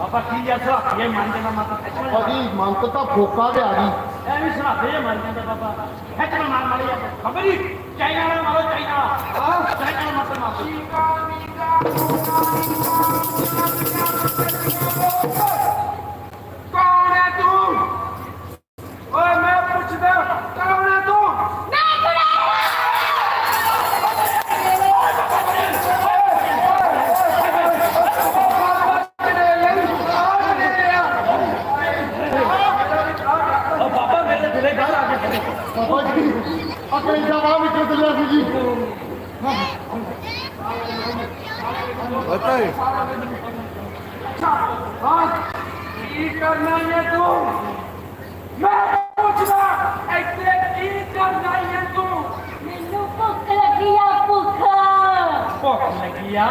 ਬਾਬਾ ਕੀ ਆ ਸਹਾਈਏ ਜਾਂਦਾ ਬਾਬਾ। ਮਾਰ ਮਾਰੀ ਆ। ਖਬਰ ਹੀ ਚਾਈਨਾ ਨਾਲ ਮਾਰੋ ਚਾਈਨਾ। ਹਾਂ। ਚਾਈਨਾ ਨਾਲ ਮਤ ਮਾਰੋ ਕੌਣ ਹੈ ਤੂੰ ਓਏ ਮੈਂ ਪੁੱਛਦਾ ਕੌਣ ਹੈ ਤੂੰ ਉਹ ਬਾਬਾ ਮੇਰੇ ਦਿਲੇ ਗਾਲ ਆ ਕੇ ਖੜੇ ਬਾਬਾ ਜੀ ਆ ਕਲੇਜਾ ਬਾਹ ਵਿੱਚੋਂ ਚੱਲਿਆ ਸੀ ਜੀ ਬਤਾਏ ਹਾਂ ਕੀ ਕਰਨਾ ਹੈ ਤੂੰ ਮੈਂ ਪੁੱਛਦਾ ਇੱਥੇ ਕੀ ਕਰਨਾ ਹੈ ਤੂੰ ਮੈਨੂੰ ਭੁੱਖ ਲੱਗੀ ਆ ਭੁੱਖ ਭੁੱਖ ਲੱਗੀ ਆ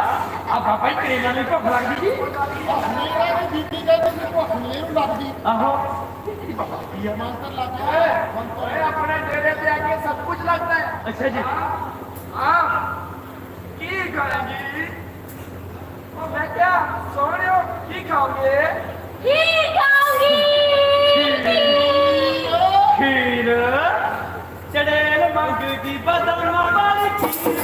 ਆ ਬਾਬਾ ਹੀ ਕਰੇਲਾ ਨਹੀਂ ਭੁੱਖ ਲੱਗਦੀ ਜੀ ਮੇਰਾ ਵੀ ਬੀਬੀ ਕਹਿੰਦੀ ਸੀ ਭੁੱਖ ਨਹੀਂ ਇਹਨੂੰ ਲੱਗਦੀ ਆਹੋ ਮਨ ਤਾਂ ਲੱਗ ਗਿਆ ਮਨ ਤਾਂ ਓਏ ਆਪਣੇ ਡੇਰੇ ਤੇ ਆ ਕੇ ਸਭ ਕੁਝ ਲੱਗਦਾ ਹੈ ਅੱਛਾ ਜੀ ਹਾਂ ਕੀ ਕਰਾਂਗੀ ਉਹ ਮੈਂ ਕਿਹਾ ਸੋਹਣਿਓ ਕੀ ਖਾਓਗੇ? ਕੀ ਖਾਉਂਗੀ ਖੀਰ। ਚੜੇਲ ਮੰਗਦੀ ਬਦਨ ਵਾਲੀ ਖੀਰ।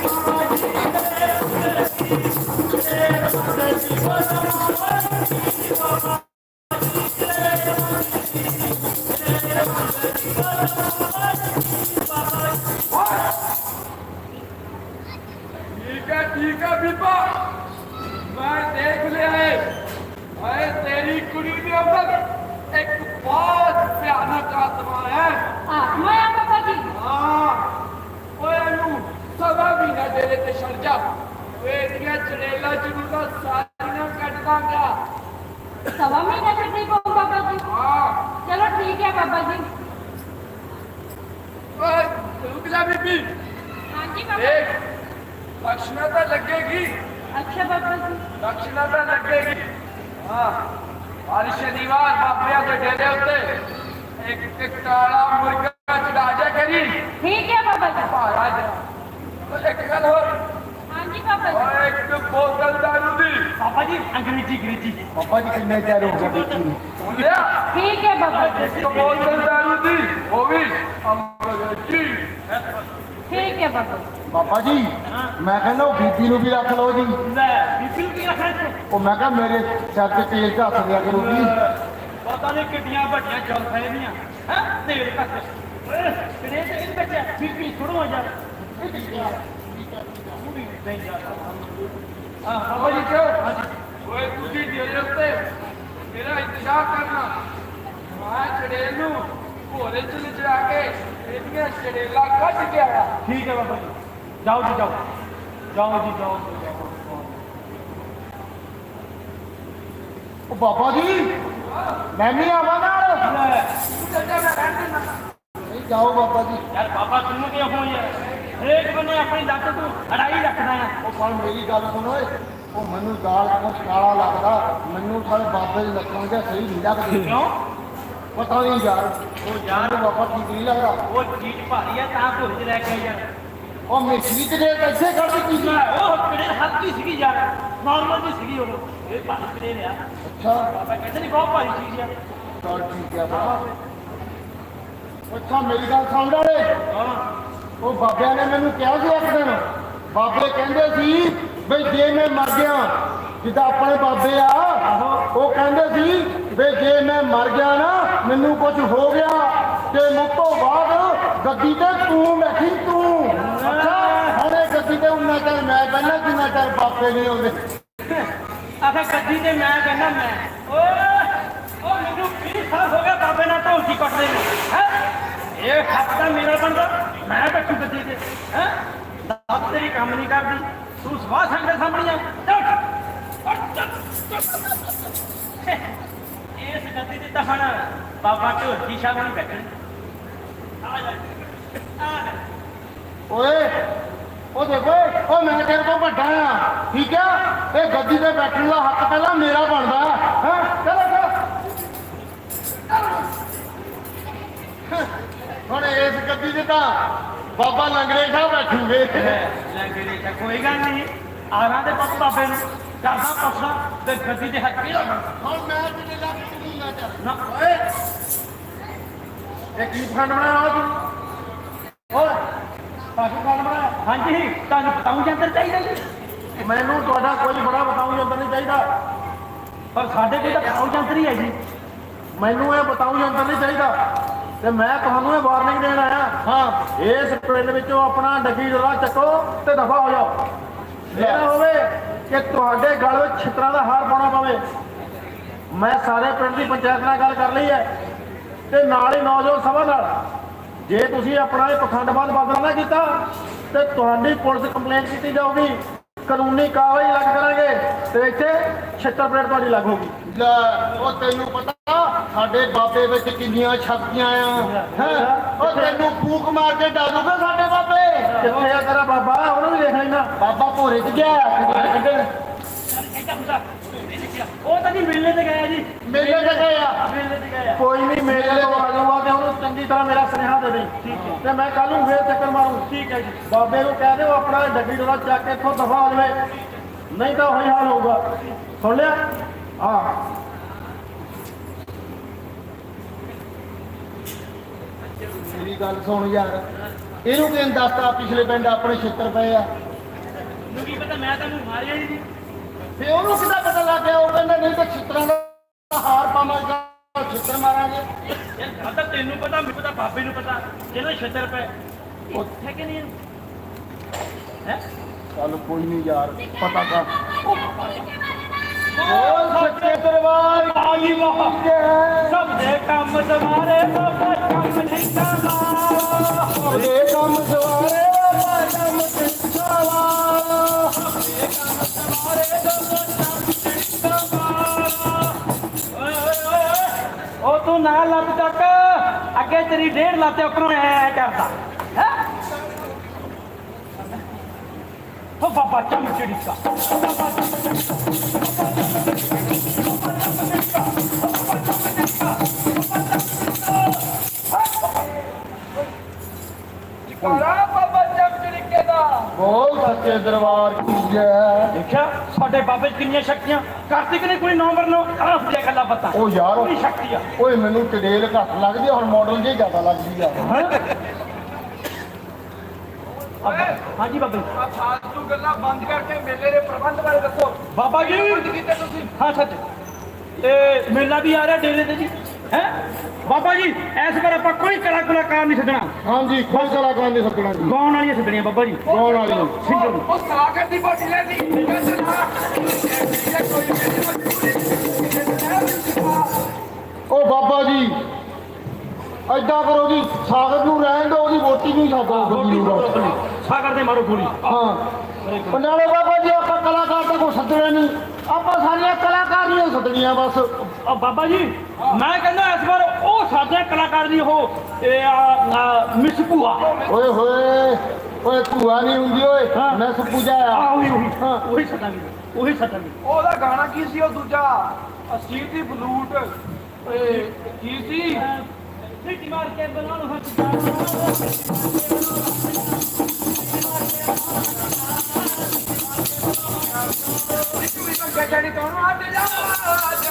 ਠੀਕ ਕੁੜੀ ਦੇ ਅੰਦਰ ਇੱਕ ਬਹੁਤ ਭਿਆਨਕ ਆਤਮਾ ਹੈ ਆ ਮੈਂ ਆ ਬਾਬਾ ਜੀ ਹਾਂ ਓਏ ਇਹਨੂੰ ਸਵਾ ਮਹੀਨਾ ਡੇਰੇ ਤੇ ਛੱਡ ਜਾ ਓਏ ਇਹਦੀਆਂ ਚੜੇਲਾ ਜਰੂਰ ਸਾਰੀਆਂ ਕੱਟ ਦਾਂਗਾ ਸਵਾ ਮਹੀਨਾ ਛੱਡੀ ਕੋ ਬਾਬਾ ਜੀ ਹਾਂ ਚਲੋ ਠੀਕ ਹੈ ਬਾਬਾ ਜੀ ਓਏ ਰੁਕ ਜਾ ਬੀਬੀ ਹਾਂਜੀ ਬਾਬਾ ਦੇਖ ਲਕਸ਼ਣਾ ਤਾਂ ਲੱਗੇਗੀ ਅੱਛਾ ਬਾਬਾ ਜੀ ਦਕਸ਼ਨਾ ਤਾਂ ਲੱਗੇਗੀ ਹਾਂ ਹਰ ਸ਼ਨੀਵਾਰ ਬਾਬਿਆਂ ਦੇ ਡੇਰੇ ਉੱਤੇ। ਇੱਕ ਇੱਕ ਕਾਲਾ ਮੁਰਗਾ ਚੜਾ ਜਾ ਕਰੀ। ਠੀਕ ਹੈ ਬਾਬਾ ਜੀ। ਮਹਾਰਾਜ ਉਹ ਇੱਕ ਗੱਲ ਹੋਰ। ਹਾਂਜੀ ਬਾਬਾ ਜੀ। ਓਏ ਇੱਕ ਬੋਤਲ ਦਾਰੂ ਦੀ। ਬਾਬਾ ਜੀ ਅੰਗਰੇਜ਼ੀ ਅੰਗਰੇਜ਼ੀ। ਬਾਬਾ ਜੀ ਕਿੰਨੇ ਚਿਰ ਹੋ ਗਿਆ ਬੀਬੀ ਨੂੰ ਸੁਣਿਆ ਠੀਕ ਹੈ ਬਾਬਾ ਜੀ। ਇੱਕ ਬੋਤਲ ਦਾਰੂ ਦੀ ਉਹ ਵੀ ਅੰਗਰੇਜ਼ੀ। ਠੀਕ ਹੈ ਬਾਬਾ ਜੀ। ਬਾਬਾ ਜੀ ਮੈਂ ਕਹਿੰਦਾ ਉਹ ਬੀਬੀ ਨੂੰ ਵੀ ਰੱਖ ਲਓ ਜੀ। ਲੈ ਬੀਬੀ ਕੀ ਰੱਖਣਾ ਇੱਥੇ? ਉਹ ਮੈਂ ਕਿਹਾ ਮੇਰੇ ਸਿਰ ਤੇ ਤੇਲ ਝੱਸ ਦਿਆ ਕਰੂਗੀ ਪਤਾ ਨਹੀਂ ਕਿੱਡੀਆਂ ਵੱਡੀਆਂ ਜਲਫੇ ਦੀਆਂ। ਹੈ? ਤੇਰੇ ਕੱਟ ਓਏ ਕਿਹੜੇ ਤੇ ਇਹ ਬੱਚਾ ਬੀਬੀ ਛੁੜਵਾ ਜਾ ਹਾਂ ਬਾਬਾ ਜੀ ਕਿਉਂ? ਓਏ ਤੁਸੀਂ ਡੇਰੇ ਉੱਤੇ ਮੇਰਾ ਇੰਤਜ਼ਾਰ ਕਰਨਾ। ਮੈਂ ਚੜੇਲ ਨੂੰ ਘੋੜੇ ਚ ਲਿਜਾ ਕੇ ਇਹਦੀਆਂ ਚੜੇਲਾ ਕੱਢ ਕੇ ਆਇਆ। ਠੀਕ ਹੈ ਬਾਬਾ ਜੀ। ਜਾਓ ਜੀ ਜਾਓ। ਜਾਓ ਜੀ ਜਾਓ। ਉਹ ਬਾਬਾ ਜੀ ਮੈਂ ਵੀ ਆਵਾਂ ਨਾਲ। ਨਹੀਂ ਜਾਓ ਬਾਬਾ ਜੀ। ਯਾਰ ਬਾਬਾ ਤੈਨੂੰ ਕੀ ਹੋ ਯਾਰ? ਹਰੇਕ ਬੰਨੇ ਆਪਣੀ ਲੱਤ ਤੂੰ ਅੜਾਈ ਰੱਖਦਾ ਆ। ਉਹ ਪਰ ਮੇਰੀ ਗੱਲ ਸੁਣ ਓਏ ਉਹ ਮੈਨੂੰ ਦਾਲ ਕੁਛ ਕਾਲਾ ਲੱਗਦਾ? ਮੈਨੂੰ ਸਾਰੇ ਬਾਬੇ ਦੇ ਲੱਖਾਂ ਦੇ ਸਹੀ ਨਹੀਂ ਲੱਗਦੇ। ਕਿਉਂ? ਪਤਾ ਨਹੀਂ ਯਾਰ। ਉਹ ਯਾਰ ਬਾਬਾ ਠੀਕ ਨਹੀਂ ਲੱਗਦਾ। ਉਹ ਚੀਜ਼ ਭਾਰੀ ਆ ਤਾਂ ਚ ਲੈ ਕੇ ਯਾਰ। ਉਹ ਮਿੱਠੀ ਤੇ ਪੈਸੇ ਕੱਢ ਦਿੱਤੀ ਉਹ ਕਿਹੜੇ ਹੱਥ ਸੀਗੀ ਯਾਰ? ਨਾਰਮਲ ਦੀ ਸੀਗੀ ਉਹ। ਇਹ ਪਾਣੀ ਕਿਹੜੇ ਲਿਆ ਅੱਛਾ। ਬਾਬਾ ਕਹਿੰਦੇ ਨਹੀਂ ਬਹੁਤ ਭਾਰੀ ਚੀਜ਼ ਆ। ਚਲ ਠੀਕ ਆ ਬਾਬਾ ਅੱਛਾ ਮੇਰੀ ਗੱਲ ਸੁਣ ਲੈ ਹਾਂ। ਉਹ ਬਾਬਿਆਂ ਨੇ ਮੈਨੂੰ ਕਿਹਾ ਸੀ ਇੱਕ ਦਿਨ। ਬਾਬੇ ਕਹਿੰਦੇ ਸੀ ਵੀ ਜੇ ਮੈਂ ਮਰ ਗਿਆ ਜਿੱਦਾਂ ਆਪਣੇ ਬਾਬੇ ਆ ਉਹ ਕਹਿੰਦੇ ਸੀ ਵੀ ਜੇ ਮੈਂ ਮਰ ਗਿਆ ਨਾ ਮੈਨੂੰ ਕੁਝ ਹੋ ਗਿਆ। ਤੇ ਮੁੱਤੋਂ ਬਾਅਦ ਗੱਦੀ ਤੇ ਤੂੰ ਬੈਠੀ ਤੂੰ ਗੱਦੀ ਤੇ ਉਨਾ ਚਿਰ ਮੈਂ ਬੈਠਾ ਜਿੰਨਾ ਚਿਰ ਬਾਬੇ ਨਹੀਂ ਆਉਂਦੇ ਆਖੇ ਗੱਡੀ ਤੇ ਮੈਂ ਕਹਿੰਦਾ ਮੈਂ। ਓਏ ਉਹ ਮੈਨੂੰ 20 ਸਾਲ ਹੋ ਗਿਆ ਬਾਬੇ ਨਾਲ ਢੋਲਕੀ ਕੱਟਦੇ ਨੇ। ਹੈ? ਇਹ ਖੱਪ ਤਾਂ ਮੇਰਾ ਬੰਦਾ। ਮੈਂ ਬੈਠੂ ਗੱਡੀ ਤੇ? ਹੈ? ਦੱਸ ਤੇਰੀ ਕੰਮ ਨਹੀਂ ਕਰਦੀ। ਤੂੰ ਸਵਾਹ ਸੰਗ ਸਾਹਮਣੇ ਆ। ਇਸ ਗੱਡੀ ਤੇ ਤਾਂ ਹੁਣ ਬਾਬਾ ਢੋਲਕੀ ਸ਼ਾਮ ਨਹੀਂ ਬੈਠਣ ਆ ਜਾ। ਓਏ ਉਹ ਦੇਖੋ ਉਹ ਮੈਂ ਤੇਰੇ ਤੋਂ ਵੱਡਾ ਆ ਠੀਕ ਆ? ਇਹ ਗੱਦੀ ਤੇ ਬੈਠਣ ਦਾ ਹੱਕ ਪਹਿਲਾਂ ਮੇਰਾ ਬਣਦਾ ਹਾਂ? ਚਲੋ ਚਲੋ। ਹੁਣ ਇਸ ਗੱਦੀ ਤੇ ਤਾਂ ਬਾਬਾ ਲੰਗੜੇ ਸਾਹਿਬ ਬੈਠੂਗੇ। ਲੰਗੜੇ ਚ ਕੋਈ ਗੱਲ ਨਹੀਂ ਆਰਾਂ ਦੇ ਪੁੱਤ ਬਾਬੇ ਨੂੰ ਕਰਦਾ ਪੁੱਛਦਾ ਤੇ ਗੱਦੀ ਦੇ ਹੱਥ ਹੀ ਲੱਗਣਾ ਹੁਣ ਮੈਂ ਕਿਤੇ ਲੱਗ ਚੁੱਕੀ ਨਾ ਚੱਲ ਨਾ। ਓਏ ਇਹ ਕੀ ਫੰਡ ਬਣਾਇਆ ਤੂੰ? ਓਏ ਪਾਸੋਂ ਬਣਾ ਹਾਂਜੀ ਤੁਹਾਨੂੰ ਬਤਾਉਂ ਜੰਤਰ ਚਾਹੀਦਾ ਜੀ? ਮੈਨੂੰ ਤੁਹਾਡਾ ਕੋਈ ਬੜਾ ਬਤਾਉ ਯੰਤਰ ਨਹੀਂ ਚਾਹੀਦਾ। ਪਰ ਸਾਡੇ ਕੋਲ ਤਾਂ ਬਤਾਉਂ ਜੰਤਰ ਹੀ ਹੈ ਜੀ। ਮੈਨੂੰ ਇਹ ਬਤਾਉ ਯੰਤਰ ਨਹੀਂ ਚਾਹੀਦਾ। ਤੇ ਮੈਂ ਤੁਹਾਨੂੰ ਇਹ ਵਾਰਨਿੰਗ ਦੇਣ ਆਇਆ। ਹਾਂ। ਇਸ ਪਿੰਡ ਵਿੱਚੋਂ ਆਪਣਾ ਡੱਗੀ ਡੋਲਾ ਚੱਕੋ ਤੇ ਦਫਾ ਹੋ ਜਾਓ। ਇਹ ਹੋਵੇ ਕਿ ਤੁਹਾਡੇ ਗਲ ਵਿੱਚ ਛਿੱਤਰਾਂ ਦਾ ਹਾਰ ਪਾਉਣਾ ਪਵੇ। ਮੈਂ ਸਾਰੇ ਪਿੰਡ ਦੀ ਪੰਚਾਇਤ ਨਾਲ ਗੱਲ ਕਰ ਲਈ ਹੈ। ਤੇ ਨਾਲ ਹੀ ਨੌਜਵਾਨ ਸਭਾ ਨਾਲ। ਜੇ ਤੁਸੀਂ ਆਪਣਾ ਇਹ ਪਖੰਡਵਾਦ ਬਦਲ ਨਾ ਕੀਤਾ ਤੇ ਤੁਹਾਡੀ ਪੁਲਿਸ ਕੰਪਲੇਂਟ ਕੀਤੀ ਜਾਊਗੀ। ਕਾਨੂੰਨੀ ਕਾਰਵਾਈ ਲੱਗ ਕਰਾਂਗੇ ਤੇ ਇੱਥੇ ਛਿੱਤਰ ਪਲੇਟ ਤੁਹਾਡੀ ਲੱਗ ਹੋਊਗੀ। ਲੈ ਉਹ ਤੈਨੂੰ ਪਤਾ ਸਾਡੇ ਬਾਬੇ ਵਿੱਚ ਕਿੰਨੀਆਂ ਸ਼ਕਤੀਆਂ ਆ। ਹੈਂ? ਉਹ ਤੈਨੂੰ ਫੂਕ ਮਾਰ ਕੇ ਡਾਲੂਗੇ ਸਾਡੇ ਬਾਬੇ। ਕਿੱਥੇ ਆ ਤੇਰਾ ਬਾਬਾ? ਉਹਨੂੰ ਵੀ ਦੇਖ ਲੈਣਾ। ਬਾਬਾ ਭੋਰੇ ਚ ਗਿਆ। ਉਹ ਤਾਂ ਜੀ ਮੇਲੇ ਤੇ ਗਿਆ ਜੀ। ਮੇਲੇ ਤੇ ਮੇਲੇ ਗਿਆ। ਕੋਈ ਨਹੀਂ ਮੇਲੇ ਤੋਂ ਆ ਜਾਊਗਾ ਤੇ ਉਹਨੂੰ ਚੰਗੀ ਤਰ੍ਹਾਂ ਮੇਰਾ ਤੇ ਮੈਂ ਕੱਲ ਨੂੰ ਫੇਰ ਚੱਕਰ ਮਾਰੂ। ਠੀਕ ਹੈ ਜੀ। ਬਾਬੇ ਨੂੰ ਕਹਿ ਦਿਓ ਆਪਣਾ ਡੱਗੀ ਡੋਲਾ ਚੱਕ ਕੇ ਇੱਥੋਂ ਦਫਾ ਹੋ ਜਾਵੇ। ਨਹੀਂ ਤਾਂ ਉਹੀ ਹਾਲ ਹੋਊਗਾ। ਸੁਣ ਲਿਆ? ਹਾਂ। ਮੇਰੀ ਗੱਲ ਸੁਣ ਯਾਰ। ਇਹਨੂੰ ਕਿਹਨ ਦੱਸਤਾ? ਪਿਛਲੇ ਪਿੰਡ ਆਪਣੇ ਛਿੱਤਰ ਪਏ ਆ। ਨੂੰ ਕੀ ਪਤਾ ਮੈਂ ਤੁਹਾਨੂੰ ਮਾਰਿਆ ਹੀ ਨਹੀਂ। ਫੇ ਉਹਨੂੰ ਕਿੱਦਾਂ ਪਤਾ ਲੱਗ ਗਿਆ? ਉਹ ਕਹਿੰਦਾ ਨਹੀਂ ਤਾਂ ਛਿੱਤਰਾਂ ਦਾ ਹਾਰ ਪਾਵਾਂਗਾ ਤਾਂ ਤੈਨੂੰ ਪਤਾ ਮੈਨੂੰ ਪਤਾ ਬਾਬੇ ਨੂੰ ਪਤਾ ਜਿਹਨਾਂ ਛੇਤਰ ਪਏ। ਉੱਥੇ ਕਿ ਨਹੀਂ? ਹੈ? ਚੱਲ ਕੋਈ ਨਹੀਂ ਯਾਰ ਪਤਾ ਕਰ। ਓ ਸੱਚੇ ਦਰਬਾਰ ਗਈ ਵਾਹ ਸਭ ਦੇ ਕੰਮ ਸਵਾਰੇ ਬਾਬਾ ਕੰਮ ਨਹੀਂ ਕਰਦਾ। ਇਹ ਕੰਮ ਸਵਾਰੇ ਬਾਬਾ ਕੰਮ ਸਿੱਖਾਵਾ ਓਏ ਨਾ ਲੱਤ ਤੱਕ ਅੱਗੇ ਤੇਰੀ ਡੇਢ ਲੱਤ ਉੱਪਰੋਂ ਐ ਕਰਦਾ ਹੈ? ਉਹ ਬਾਬਾ ਚਮਚੜੀ ਕਾ ਬੋਲ ਸੱਚੇ ਦਰਬਾਰ ਕੀ ਜੈ ਦੇਖਿਆ? ਸਾਡੇ ਬਾਬੇ 'ਚ ਕਿੰਨੀਆਂ ਸ਼ਕਤੀਆਂ? ਕਾਰਤਿਕ ਨੇ ਕੋਈ ਨੰਬਰ ਨੋ ਆਹ ਦੀਆਂ ਗੱਲਾਂ ਪਤਾ ਉਹ ਯਾਰ ਪੂਰੀ ਸ਼ਕਤੀ ਆ। ਓਏ ਮੈਨੂੰ ਟਡੇਲ ਘੱਟ ਲੱਗਦੀ ਆ, ਹੁਣ ਮਾਡਲ ਜੇ ਜ਼ਿਆਦਾ ਲੱਗਦੀ ਆ। ਹੈਂ? ਹਾਂਜੀ ਬਾਬਾ। ਜੀ ਆ ਫਾਲਤੂ ਗੱਲਾਂ ਬੰਦ ਕਰਕੇ ਮੇਲੇ ਦੇ ਪ੍ਰਬੰਧ ਬਾਰੇ ਦੱਸੋ। ਬਾਬਾ ਜੀ। ਬੰਦ ਕੀਤੇ ਤੁਸੀਂ? ਹਾਂ ਸੱਚ। ਇਹ ਮੇਲਾ ਵੀ ਆ ਰਿਹਾ ਡੇਰੇ ਤੇ ਜੀ। ਹੈ? ਬਾਬਾ ਜੀ ਇਸ ਵਾਰ ਆਪਾਂ ਕੋਈ ਕਲਾ ਕਲਾਕਾਰ ਨਹੀਂ ਛੱਡਣਾ। ਹਾਂਜੀ ਕੋਈ ਕਲਾਕਾਰ ਨਹੀਂ ਸਕਣਾ ਜੀ ਗਾਉਣ ਵਾਲੀਆਂ ਛੱਡਣੀਆਂ ਬਾਬਾ ਜੀ। ਗਾਉਣ ਵਾਲੀ ਨੂੰ। ਸਿੰਗਰ ਨੂੰ। ਉਹ ਸਾਗਰ ਦੀ ਬੋਟੀ ਲੈਂਦੀ ਉਹ ਬਾਬਾ ਜੀ ਐਦਾਂ ਕਰੋ ਜੀ ਸਾਗਰ ਨੂੰ ਰਹਿਣ ਦਿਓ ਉਹਦੀ ਵੋਟੀ ਨੂੰ ਮਾਰੋ ਗੋਲੀ ਸਾਗਰ ਦੇ ਮਾਰੋ ਗੋਲੀ। ਹਾਂ। ਉਹ ਨਾਲੇ ਬਾਬਾ ਜੀ ਆਪਾਂ ਕਲਾਕਾਰ ਤਾਂ ਕੋਈ ਸੱਦਣਾ ਨਹੀਂ। ਆਪਾਂ ਸਾਰੀਆਂ ਕਲਾਕਾਰੀਆਂ ਸੱਦਣੀਆਂ ਬਸ। ਆ ਬਾਬਾ ਜੀ ਮੈਂ ਕਹਿੰਦਾ ਇਸ ਵਾਰ ਉਹ ਸਾਡੇ ਕਲਾਕਾਰ ਦੀ ਉਹ ਇਹ ਆ, ਆ, ਮਿਸ ਭੂਆ। ਓਏ ਹੋਏ ਓਏ ਭੂਆ ਨਹੀਂ ਹੁੰਦੀ ਓਏ। ਮੈਂ ਸਪੂਜਾ ਆ। ਆ ਉਹੀ ਉਹੀ ਹਾਂ। ਉਹੀ ਸੱਦਾਂਗੇ ਉਹੀ ਸੱਦਾਂਗੇ ਉਹਦਾ ਗਾਣਾ ਕੀ ਸੀ ਉਹ ਦੂਜਾ? ਅਸੀਰ ਦੀ ਬਲੂਟ। ਕੀ ਸੀ? ਸਿੱਟੀ ਮਾਰ ਕੇ ਬਣਾ ਲਓ ਹੱਥ ਗੱਡੀ ਤੋਂ ਹਟ ਜਾ।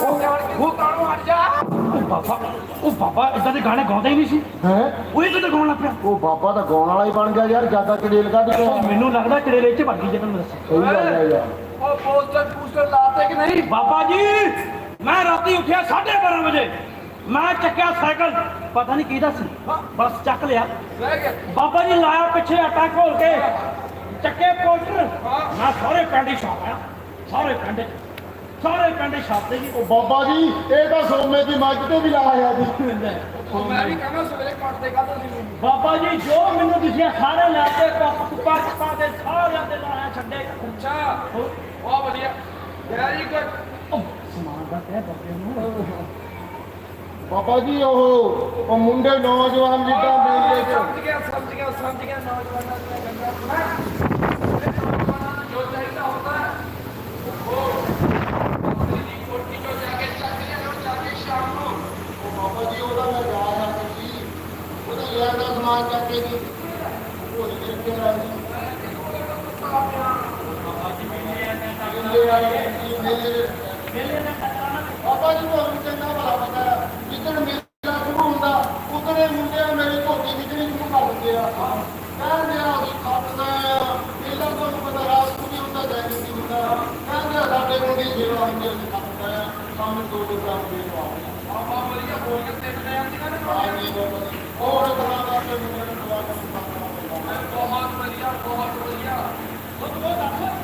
ਉਹ ਤੋਂ ਹਟ ਜਾ ਉਹ ਬਾਬਾ ਉਹ ਬਾਬਾ ਇਦਾਂ ਦੇ ਗਾਣੇ ਗਾਉਂਦਾ ਹੀ ਨਹੀਂ ਸੀ ਹੈ ਉਹ ਹੀ ਕਿਤੇ ਗਾਉਣ ਲੱਗ ਪਿਆ ਉਹ ਬਾਬਾ ਤਾਂ ਗਾਉਣ ਵਾਲਾ ਹੀ ਬਣ ਗਿਆ ਯਾਰ ਜ਼ਿਆਦਾ ਕੜੇਲ ਕੱਢ ਕੇ ਉਹ ਮੈਨੂੰ ਲੱਗਦਾ ਚੜੇਲੇ ਚ ਵੜ ਗਈ ਜਦੋਂ ਦੱਸ। ਸਹੀ ਗੱਲ ਹੈ ਯਾਰ। ਉਹ ਪੋਸਟਰ ਪੂਸਟਰ ਲਾਤੇ ਕਿ ਨਹੀਂ? ਬਾਬਾ ਜੀ ਮੈਂ ਰਾਤੀ ਉੱਠਿਆ 12:30 ਵਜੇ। ਮੈਂ ਚੱਕਿਆ ਸਾਈਕਲ ਪਤਾ ਨਹੀਂ ਕਿਹਦਾ ਸੀ। ਬਸ ਚੱਕ ਲਿਆ। ਰਹਿ ਗਿਆ। ਬਾਬਾ ਜੀ ਲਾਇਆ ਪਿੱਛੇ ਆਟਾ ਘੋਲ ਕੇ। ਚੱਕੇ ਪੋਸਟਰ। ਮੈਂ ਸਾਰੇ ਪਿੰਡ ਹੀ ਛਾਪਿਆ ਸਾਰੇ ਪਿੰਡ 'ਚ, ਸਾਰੇ ਪਿੰਡ ਛਾਪਦੇ ਜੀ। ਉਹ ਬਾਬਾ ਜੀ ਇਹ ਤਾਂ ਸੋਮੇ ਦੀ ਮੱਝ ਤੇ ਵੀ ਲਾਇਆ ਜੀ। ਮੈਂ ਵੀ ਕਹਿੰਦਾ ਸਵੇਰੇ ਕੱਟਦੇ ਕਾਹਦਾ ਸੀ ਬਾਬਾ ਜੀ ਜੋ ਮੈਨੂੰ ਦਿਸਿਆ ਸਾਰੇ ਲੈ ਕੇ ਕੱਪ ਕੁੱਪਾ ਪਾ ਕੇ ਸਾਰਿਆਂ ਦੇ ਲਾਇਆ ਛੱਡੇ। ਅੱਛਾ ਬਹੁਤ ਵਧੀਆ। ਵੈਰੀ ਗੁੱਡ ਸਮਾਨ ਦਾ ਕਹਿ ਬਾਬੇ ਨੂੰ। ਬਾਬਾ ਜੀ ਉਹ ਉਹ ਮੁੰਡੇ ਨੌਜਵਾਨ ਜਿੱਦਾਂ ਮੇਲੇ 'ਚ ਸਮਝ ਗਿਆ ਸਮਝ ਗਿਆ ਸਮਝ ਗਿਆ। ਨੌਜਵਾਨਾਂ ਦੀਆਂ ਗੱਲਾਂ ਸੁਣਾ ਨੌਜਵਾਨਾਂ ਨੂੰ ਜੋ ਚਾਹੀਦਾ ਹੁੰਦਾ ਹੈ ਉਹ ਆਪਣੀ ਕੋਠੀ ਚੋਂ ਜਾ ਕੇ ਚੱਕ ਲਿਆ ਜਾ ਕੇ ਸ਼ਾਮ ਨੂੰ ਉਹ ਬਾਬਾ ਜੀ ਉਹਦਾ ਮੈਂ ਜਾ ਰਿਹਾ ਸੀ ਉਹਦਾ ਲਿਆ ਦਾ ਸਮਾਨ ਚੱਕ ਕੇ ਜੀ। ਉਹ ਜਿਹੜੇ ਕੇ ਰਾਜੀ ਮੇਲੇ ਵਾਲੇ ਜੀ ਮੇਲੇ ਬਾਬਾ ਜੀ ਤੁਹਾਨੂੰ ਚੰਗਾ ਭਲਾ ਪਤਾ ਹੈ। ਜਿੱਦਣ ਮੇਲਾ ਸ਼ੁਰੂ ਹੁੰਦਾ ਉਤਨੇ ਮੁੰਡੇ ਮੇਰੀ ਧੋਤੀ ਨਿਕਲੀ ਸ਼ੁਰੂ ਕਰ ਦਿੰਦੇ ਆ। ਕਹਿੰਦੇ ਆ ਅਸੀਂ ਖੱਟਦੇ ਆ। ਮੇਲਾ ਤੁਹਾਨੂੰ ਪਤਾ ਰਾਤ ਨੂੰ ਹੁੰਦਾ ਦਿਨ ਨੂੰ ਵੀ ਹੁੰਦਾ। ਕਹਿੰਦੇ ਆ ਸਾਡੇ ਮੁੰਡੇ ਸੇਵਾ ਹੁੰਦੀ ਅਸੀਂ ਖੱਟਦੇ ਆ। ਸਾਨੂੰ ਦੋ ਦੋ ਗ੍ਰਾਮ ਦੇ ਦਵਾ ਆਪਾਂ ਵਧੀਆ ਬੋਲ ਕੇ ਤੇ ਬਣਾਇਆ ਸੀਗਾ ਨਾ ਆ ਜੀ ਬਾਬਾ ਜੀ ਹੋਰ ਤਰ੍ਹਾਂ ਦਾ ਤੇ ਬਹੁਤ ਵਧੀਆ ਬਹੁਤ ਵਧੀਆ।